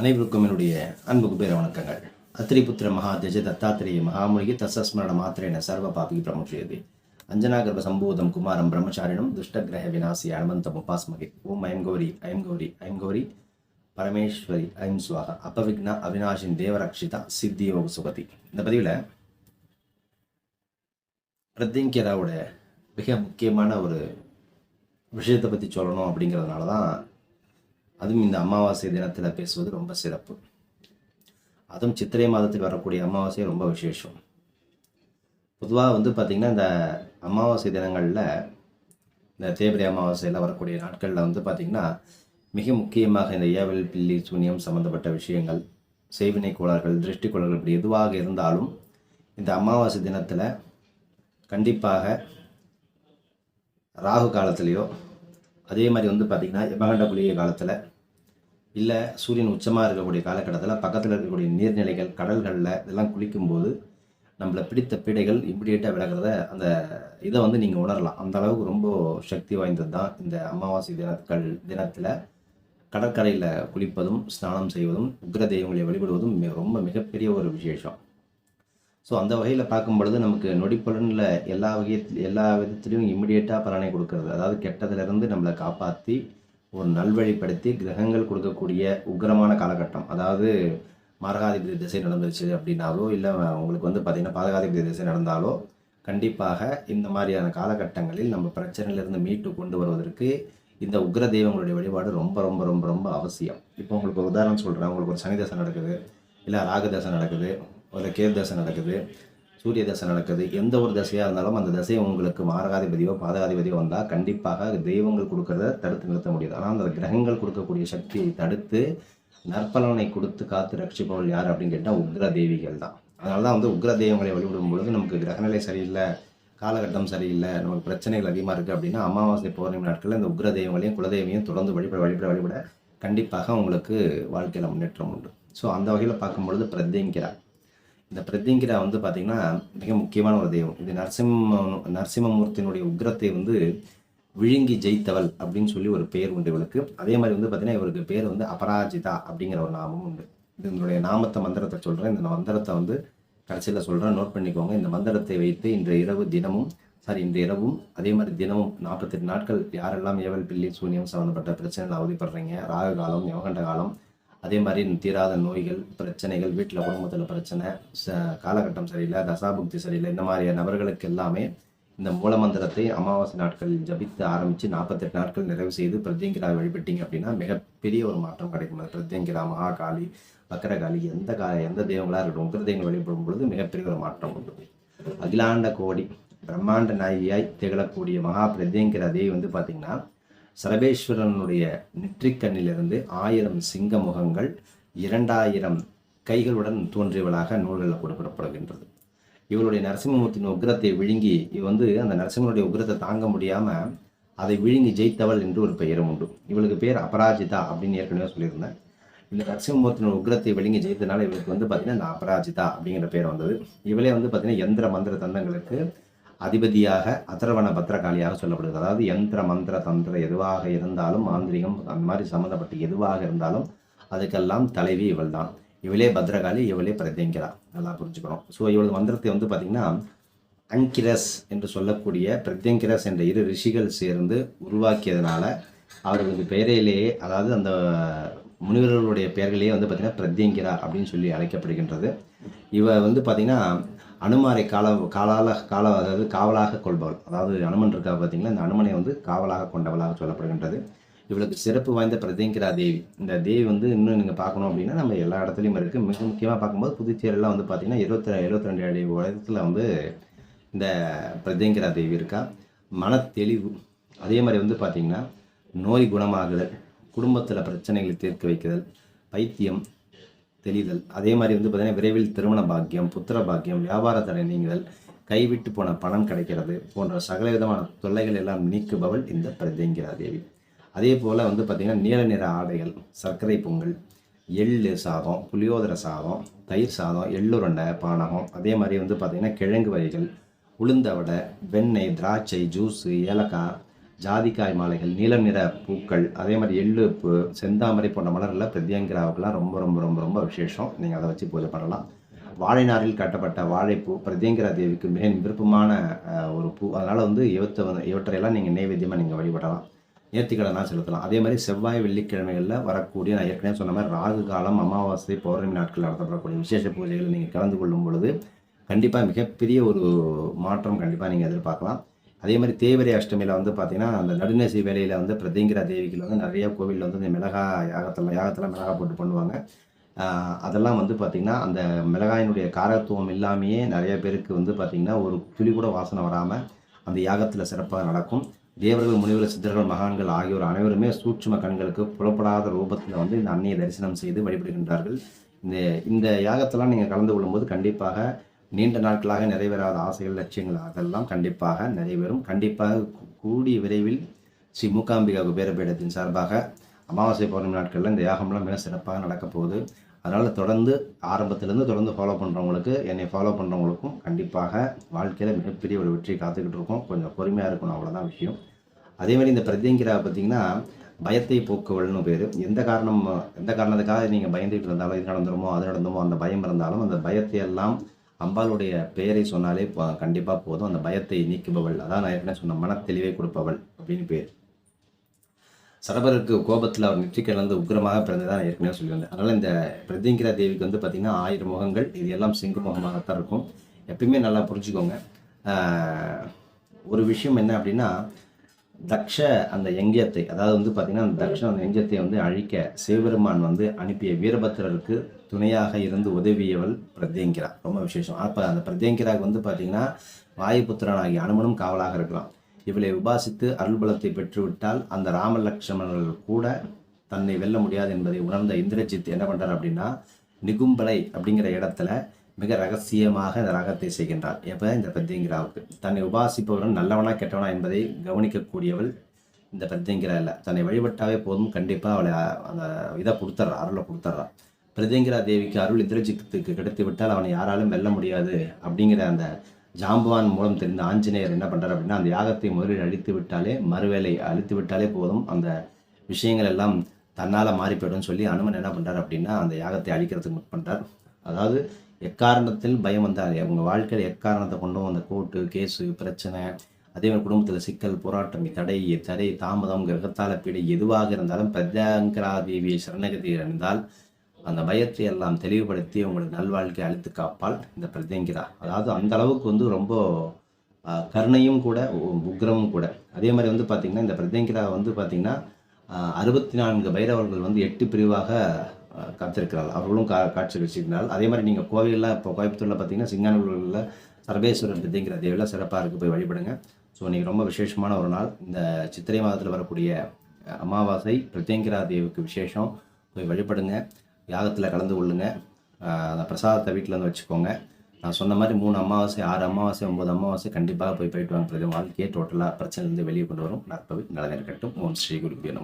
அனைவருக்கும் என்னுடைய அன்பு குபேர வணக்கங்கள். அத்திரிபுத்திர மகா திஜ தத்தாத்திரேய மகாமுனிகி தசஸ்மரண மாத்திரேன சர்வ பாபி பிரமுஷ்யதே அஞ்சனாகர்ப சம்பூதம் குமாரம் பிரம்மச்சாரிணம் துஷ்டகிரக விநாசி அனுமந்தம் உபாஸ்மகே ஓம் ஐம் கௌரி ஐம் கௌரி ஐம் கௌரி. பரமேஸ்வரி ஐம் சுவாக. அபவிக்னா அவினாஷின் தேவரக்ஷிதா சித்தி யோக சுகதி. இந்த பதிவில் பிரத்திங்கியராவோட மிக முக்கியமான ஒரு விஷயத்தை பற்றி சொல்லணும் அப்படிங்கிறதுனால தான் அதுவும் இந்த அமாவாசை தினத்தில் பேசுவது ரொம்ப சிறப்பு. அதுவும் சித்திரை மாதத்தில் வரக்கூடிய அமாவாசை ரொம்ப விசேஷம். பொதுவாக வந்து பார்த்திங்கன்னா இந்த அமாவாசை தினங்களில் இந்த தேவரி அமாவாசையில் வரக்கூடிய நாட்களில் வந்து பார்த்திங்கன்னா மிக முக்கியமாக இந்த ஏவல் பில்லி சூன்யம் சம்மந்தப்பட்ட விஷயங்கள் செய்வினை கோளாறுகள் திருஷ்டி கோளாறுகள் இப்படி எதுவாக இருந்தாலும் இந்த அமாவாசை தினத்தில் கண்டிப்பாக ராகு காலத்துலேயோ அதே மாதிரி வந்து பார்த்திங்கன்னா யமகண்ட குளிகை காலத்தில் இல்லை சூரியன் உச்சமாக இருக்கக்கூடிய காலகட்டத்தில் பக்கத்தில் இருக்கக்கூடிய நீர்நிலைகள் கடல்களில் இதெல்லாம் குளிக்கும்போது நம்மளை பிடித்த பீடைகள் இம்மிடியேட்டாக விலகிறத அந்த இதை வந்து நீங்கள் உணரலாம். அந்த அளவுக்கு ரொம்ப சக்தி வாய்ந்தது தான் இந்த அமாவாசை தினக்கள் தினத்தில் கடற்கரையில் குளிப்பதும் ஸ்நானம் செய்வதும் உக்ர தெய்வங்களை வழிபடுவதும் மிக ரொம்ப மிகப்பெரிய ஒரு விசேஷம். ஸோ அந்த வகையில் பார்க்கும் பொழுது நமக்கு நொடிப்பலனில் எல்லா வகையத்தில் எல்லா விதத்துலையும் இம்மிடியேட்டாக பலனை கொடுக்கறது. அதாவது கெட்டதிலிருந்து நம்மளை காப்பாற்றி ஒரு நல்வழிப்படுத்தி கிரகங்கள் கொடுக்கக்கூடிய உக்கிரமான காலகட்டம். அதாவது மரகாதிபதி திசை நடந்துச்சு அப்படின்னாலோ இல்லை உங்களுக்கு வந்து பார்த்திங்கன்னா பாதகாதிபதி திசை நடந்தாலோ கண்டிப்பாக இந்த மாதிரியான காலகட்டங்களில் நம்ம பிரச்சனையிலிருந்து மீட்டு கொண்டு வருவதற்கு இந்த உக்ர தெய்வங்களுடைய வழிபாடு ரொம்ப ரொம்ப ரொம்ப ரொம்ப அவசியம். இப்போ உங்களுக்கு ஒரு உதாரணம் சொல்கிறேன் உங்களுக்கு ஒரு சனி தசை நடக்குது இல்லை ராகு தசை நடக்குது. ஒரு கேது தசை நடக்குது சூரிய தசை நடக்குது எந்த ஒரு தசையாக இருந்தாலும் அந்த தசை உங்களுக்கு மாரகாதிபதியோ பாதகாதிபதியோ வந்தால் கண்டிப்பாக தெய்வங்கள் கொடுக்கறத தடுத்து நிறுத்த முடியாது. ஆனால் அந்த கிரகங்கள் கொடுக்கக்கூடிய சக்தியை தடுத்து நற்பலனை கொடுத்து காத்து ரட்சிப்பவர்கள் யார் அப்படின்னு கேட்டால் உக்ர தேவிகள் தான். அதனால தான் வந்து உக்ர தெய்வங்களை வழிபடும் பொழுது நமக்கு கிரகநிலை சரியில்லை காலகட்டம் சரியில்லை நமக்கு பிரச்சனைகள் அதிகமாக இருக்குது அப்படின்னா அமாவாசை பௌர்ணமி நாட்களில் இந்த உக்ர தெய்வங்களையும் குலதெய்வத்தையும் தொடர்ந்து வழிபட வழிபட வழிபட கண்டிப்பாக உங்களுக்கு வாழ்க்கையில் முன்னேற்றம் உண்டு. ஸோ அந்த வகையில் பார்க்கும்பொழுது பிரத்யங்கிரா இந்த பிரதிங்கிரா வந்து பார்த்திங்கன்னா மிக முக்கியமான ஒரு தெய்வம். இது நரசிம்ம நரசிம்மமூர்த்தியினுடைய உக்ரத்தை வந்து விழுங்கி ஜெயித்தவள் அப்படின்னு சொல்லி ஒரு பேர் உண்டு இவளுக்கு. அதே மாதிரி வந்து பார்த்திங்கன்னா இவருக்கு பேர் வந்து அபராஜிதா அப்படிங்கிற ஒரு நாமமும் உண்டு. இது இதனுடைய நாமத்தை மந்திரத்தை சொல்கிறேன் இந்த மந்திரத்தை வந்து கடைசியில் சொல்கிறேன் நோட் பண்ணிக்கோங்க. இந்த மந்திரத்தை வைத்து இன்று இரவு தினமும் சாரி இன்று இரவும் அதே மாதிரி தினமும் நாற்பத்தெட்டு நாட்கள் யாரெல்லாம் ஏவல் பில்லி சூன்யம் சம்மந்தப்பட்ட பிரச்சனைகள் அவதிப்படுறீங்க ராகு காலம் யவகண்ட காலம் அதே மாதிரி தீராத நோய்கள் பிரச்சனைகள் வீட்டில் குடும்பத்தில் பிரச்சனை ச காலகட்டம் சரியில்லை தசாபுக்தி சரியில்லை இந்த மாதிரியான நபர்களுக்கு எல்லாமே இந்த மூலமந்திரத்தை அமாவாசை நாட்களில் ஜபித்து ஆரம்பித்து நாற்பத்தெட்டு நாட்கள் நிறைவு செய்து பிரத்யங்கிரா வழிபட்டீங்க அப்படின்னா மிகப்பெரிய ஒரு மாற்றம் கிடைக்கும். அது பிரத்யங்கிரா மகாகாளி வக்கரகாளி எந்த கா எந்த தெய்வங்களாக இருக்கட்டும் உக்கிர தெய்வங்கள் வழிபடும் பொழுது மிகப்பெரிய ஒரு மாற்றம் உண்டு. அகிலாண்ட கோடி பிரம்மாண்ட நாயியாய் திகழக்கூடிய மகா பிரத்யங்கிரா தேவி வந்து பார்த்திங்கன்னா சரபேஸ்வரனுடைய நெற்றிக்கண்ணிலிருந்து ஆயிரம் சிங்க முகங்கள் இரண்டாயிரம் கைகளுடன் தோன்றியவளாக நூல்களில் குறிப்பிடப்படுகின்றது. இவளுடைய நரசிம்மமூர்த்தியின் உக்ரத்தை விழுங்கி இவ வந்து அந்த நரசிம்மனுடைய உக்ரத்தை தாங்க முடியாமல் அதை விழுங்கி ஜெயித்தவள் என்று ஒரு பெயரும் உண்டு. இவளுக்கு பேர் அபராஜிதா அப்படின்னு ஏற்கனவே சொல்லியிருந்தேன். இந்த நரசிம்மூர்த்தியின் உக்ரத்தை விழுங்கி ஜெயித்தனால இவளுக்கு வந்து பார்த்திங்கன்னா இந்த அபராஜிதா அப்படிங்கிற பேர் வந்தது. இவளே வந்து பார்த்திங்கன்னா எந்திர மந்திர தந்தங்களுக்கு அதிபதியாக அதர்வன பத்திரகாளியாக சொல்லப்படுது அதாவது யந்திர மந்திர தந்திர எதுவாக இருந்தாலும் மாந்திரிகம் அந்த மாதிரி சம்மந்தப்பட்ட எதுவாக இருந்தாலும் அதுக்கெல்லாம் தலைவி இவள் தான் இவளே பத்ரகாளி இவளே பிரத்யங்கிரா. நல்லா புரிஞ்சுக்கணும். ஸோ இவளது மந்திரத்தை வந்து பார்த்திங்கன்னா அங்கிரஸ் என்று சொல்லக்கூடிய பிரத்யங்கிரஸ் என்ற இரு ரிஷிகள் சேர்ந்து உருவாக்கியதுனால அவர்களது பெயரிலேயே அதாவது அந்த முனிவர்களுடைய பெயர்களே வந்து பார்த்திங்கன்னா பிரத்யங்கிரா அப்படின்னு சொல்லி அழைக்கப்படுகின்றது. இவ வந்து பார்த்திங்கன்னா அனுமாரை கால காலால கால அதாவது காவலாக கொள்பவள். அதாவது அனுமன் இருக்கா பார்த்தீங்களா? இந்த அனுமனை வந்து காவலாக கொண்டவளாக சொல்லப்படுகின்றது. இவளுக்கு சிறப்பு வாய்ந்த பிரத்யங்கிரா தேவி. இந்த தேவி வந்து இன்னும் நீங்கள் பார்க்கணும் அப்படின்னா நம்ம எல்லா இடத்துலையும் இருக்குது மிக முக்கியமாக பார்க்கும்போது புதுச்சேரியில் வந்து பார்த்திங்கன்னா இருபத்தி இருபத்தி ரெண்டு அடி உயரத்தில் வந்து இந்த பிரத்யங்கிரா தேவி இருக்கா. மனத்தெளிவு. அதே மாதிரி வந்து பார்த்திங்கன்னா நோய் குணமாகுதல் குடும்பத்தில் பிரச்சனைகளை தீர்க்க வைக்குதல் பைத்தியம் தெளிதல். அதே மாதிரி வந்து பார்த்திங்கன்னா விரைவில் திருமண பாக்கியம் புத்திர பாக்கியம் வியாபார தடை நீங்குதல் கைவிட்டு போன பணம் கிடைக்கிறது போன்ற சகல விதமான தொல்லைகள் எல்லாம் நீக்குபவள் இந்த பிரத்யங்கிரா தேவி. அதே போல் வந்து பார்த்திங்கன்னா நீல நிற ஆடைகள் சர்க்கரை பொங்கல் எள்ளு சாதம் புளியோதர சாதம் தயிர் சாதம் எள்ளுருண்டை பானகம் அதே மாதிரி வந்து பார்த்திங்கன்னா கிழங்கு வகைகள் உளுந்த வடை வெண்ணெய் திராட்சை ஜூஸு ஏலக்காய் ஜாதிக்காய் மாலைகள் நீலம் நிற பூக்கள் அதே மாதிரி எள்ளு பூ செந்தாமரை போன்ற மலரில் பிரத்யங்கிராவுக்கெல்லாம் ரொம்ப ரொம்ப ரொம்ப ரொம்ப விசேஷம். நீங்கள் அதை வச்சு பூஜை பண்ணலாம். வாழைநாரில் கட்டப்பட்ட வாழைப்பூ பிரத்யங்கிரா தேவிக்கு மிக விருப்பமான ஒரு பூ. அதனால் வந்து இவற்றை வந்து இவற்றையெல்லாம் நீங்கள் நைவேத்தியமாக நீங்கள் வழிபடலாம். நேர்த்திக்கடனாக செலுத்தலாம். அதே மாதிரி செவ்வாய் வெள்ளிக்கிழமைகளில் வரக்கூடிய நான் ஏற்கனவே சொன்ன மாதிரி ராகு காலம் அமாவாசை பௌர்ணமி நாட்கள் நடத்தப்படக்கூடிய விசேஷ பூஜைகளில் நீங்கள் கலந்து கொள்ளும் பொழுது கண்டிப்பாக மிகப்பெரிய ஒரு மாற்றம் கண்டிப்பாக நீங்கள் எதிர்பார்க்கலாம். அதே மாதிரி தேவரி அஷ்டமியில் வந்து பார்த்தீங்கன்னா அந்த நடுநேசி வேலையில் வந்து பிரதிங்கிற தேவிகள் வந்து நிறைய கோவிலில் வந்து இந்த மிளகா யாகத்தில் யாகத்தில் மிளகா போட்டு பண்ணுவாங்க. அதெல்லாம் வந்து பார்த்திங்கன்னா அந்த மிளகாயினுடைய காரத்துவம் இல்லாமையே நிறைய பேருக்கு வந்து பார்த்திங்கன்னா ஒரு துளி கூட வாசனை வராமல் அந்த யாகத்தில் சிறப்பாக நடக்கும். தேவர்கள் முனிவர் சித்தர்கள் மகான்கள் ஆகியோர் அனைவருமே சூட்சும கண்களுக்கு புலப்படாத ரூபத்தில் வந்து இந்த அன்னையை தரிசனம் செய்து வழிபடுகின்றார்கள். இந்த இந்த யாகத்தெல்லாம் நீங்கள் கலந்து கொள்ளும்போது கண்டிப்பாக நீண்ட நாட்களாக நிறைவேறாத ஆசைகள் லட்சியங்கள் அதெல்லாம் கண்டிப்பாக நிறைவேறும். கண்டிப்பாக கூடிய விரைவில் ஸ்ரீ மூகாம்பிகா குபேரபீடத்தின் சார்பாக அமாவாசை பௌர்ணமி நாட்களில் இந்த யாகம்லாம் மிக சிறப்பாக நடக்கப் போகுது. அதனால் தொடர்ந்து ஆரம்பத்திலேருந்து தொடர்ந்து ஃபாலோ பண்ணுறவங்களுக்கு என்னை ஃபாலோ பண்ணுறவங்களுக்கும் கண்டிப்பாக வாழ்க்கையில் மிகப்பெரிய ஒரு வெற்றி காத்துக்கிட்டு இருக்கோம். கொஞ்சம் பொறுமையாக இருக்கணும் அவ்வளோதான் விஷயம். அதே மாதிரி இந்த பிரத்யங்கிரா பார்த்தீங்கன்னா பயத்தை போக்குவல்னு பேர். எந்த காரணம் எந்த காரணத்துக்காக நீங்கள் பயந்துகிட்டு இருந்தாலும் இது நடந்துருமோ அது நடந்துமோ அந்த பயம் இருந்தாலும் அந்த பயத்தை எல்லாம் அம்பாளுடைய பெயரை சொன்னாலே கண்டிப்பாக போதும். அந்த பயத்தை நீக்குபவள். அதான் நான் ஏற்கனவே சொன்ன மனத்தெளிவை கொடுப்பவள் அப்படின்னு பேர். சரபருக்கு கோபத்தில் அவர் நெற்றி வந்து உக்கிரமாக பிறந்ததான் நான் ஏற்கனவே சொல்லியிருந்தேன். அதனால் இந்த பிரதிங்கிரா தேவிக்கு வந்து பார்த்திங்கன்னா ஆயிரம் முகங்கள். இது எல்லாம் சிங்கு முகமாகத்தான் இருக்கும். எப்பயுமே நல்லா புரிஞ்சுக்கோங்க. ஒரு விஷயம் என்ன அப்படின்னா தக்ஷ அந்த யங்கியத்தை அதாவது வந்து பார்த்திங்கன்னா அந்த தக்ஷ அந்த யங்கியத்தை வந்து அழிக்க சிவபெருமான் வந்து அனுப்பிய வீரபத்திரருக்கு துணையாக இருந்து உதவியவள் பிரத்யங்கிரா. ரொம்ப விசேஷம். அப்போ அந்த பிரத்யங்கிராவுக்கு வந்து பார்த்தீங்கன்னா வாயுபுத்திரனாகிய அனுமனும் காவலாக இருக்கலாம். இவளை உபாசித்து அருள்பலத்தை பெற்றுவிட்டால் அந்த ராமலட்சுமணர்கள் கூட தன்னை வெல்ல முடியாது என்பதை உணர்ந்த இந்திரஜித் என்ன பண்ணுறார் அப்படின்னா நிகும்பலை அப்படிங்கிற இடத்துல மிக ரகசியமாக இந்த ராகத்தை செய்கின்றார். எப்போ? இந்த பிரத்யங்கிராவுக்கு. தன்னை உபாசிப்பவன் நல்லவனா கெட்டவனா என்பதை கவனிக்கக்கூடியவள் இந்த பிரத்யங்கிரா இல்லை. தன்னை வழிபட்டாவே போதும். கண்டிப்பாக அவளை அந்த இதை கொடுத்துட்றா அருளை கொடுத்துட்றா. பிரதேங்கிரா தேவிக்கு அருள் இந்திரஜித்துக்கு கிடைத்து விட்டால் அவனை யாராலும் வெல்ல முடியாது அப்படிங்கிற அந்த ஜாம்பவான் மூலம் தெரிந்த ஆஞ்சநேயர் என்ன பண்றார் அப்படின்னா அந்த யாகத்தை முதலில் அழித்து விட்டாலே மறுவேளை அழித்து விட்டாலே போதும் அந்த விஷயங்கள் எல்லாம் தன்னால் மாறி போயிடும்னு சொல்லி அனுமன் என்ன பண்ணுறார் அப்படின்னா அந்த யாகத்தை அழிக்கிறதுக்கு பண்ணுறார் அதாவது எக்காரணத்தில் பயம் வந்தால் அவங்க வாழ்க்கையில் எக்காரணத்தை கொண்டும் அந்த கோர்ட்டு கேஸு பிரச்சனை அதே மாதிரி குடும்பத்தில் சிக்கல் போராட்டம் தடை தடை தாமதம் கிரகத்தால பீடை எதுவாக இருந்தாலும் பிரத்யங்கரா தேவியை சரணகதி அடைந்தால் அந்த பயத்தை எல்லாம் தெளிவுபடுத்தி உங்களுக்கு நல்வாழ்க்கை அழித்து காப்பால் இந்த பிரத்யங்கிரா அதாவது அந்த அளவுக்கு வந்து ரொம்ப கருணையும் கூட உ- உக்ரமும் கூட. அதே மாதிரி வந்து பார்த்திங்கன்னா இந்த பிரதிங்கிரா வந்து பார்த்திங்கன்னா அறுபத்தி நான்கு பைரவர்கள் வந்து எட்டு பிரிவாக காத்திருக்கிறாள். அவர்களும் கா காட்சி வச்சிருக்கிறாள் அதே மாதிரி நீங்கள் கோவிலில் இப்போ கோயம்புத்தூரில் பார்த்தீங்கன்னா சிங்கானூரில் சர்வேஸ்வரர் பிரதிங்கிற தேவியில் சிறப்பாக இருக்குது போய் வழிபடுங்க. ஸோ இன்றைக்கி ரொம்ப விசேஷமான ஒரு நாள். இந்த சித்திரை மாதத்தில் வரக்கூடிய அமாவாசை பிரத்யங்கிரா தேவிக்கு விசேஷம். போய் வழிபடுங்க. யாகத்தில் கலந்து கொள்ளுங்க. அந்த பிரசாதத்தை வீட்டில் வந்து வச்சுக்கோங்க. நான் சொன்ன மாதிரி மூணு அமாவாசை ஆறு அமாவாசை ஒம்பது அமாவாசை கண்டிப்பாக போய் போயிட்டு வாங்க. பிரதி வாழ்க்கையே டோட்டலாக பிரச்சனைலேருந்து வெளியே கொண்டு வரும். நற்பவி நல்ல இருக்கட்டும் ஓம் ஸ்ரீ குருபியோ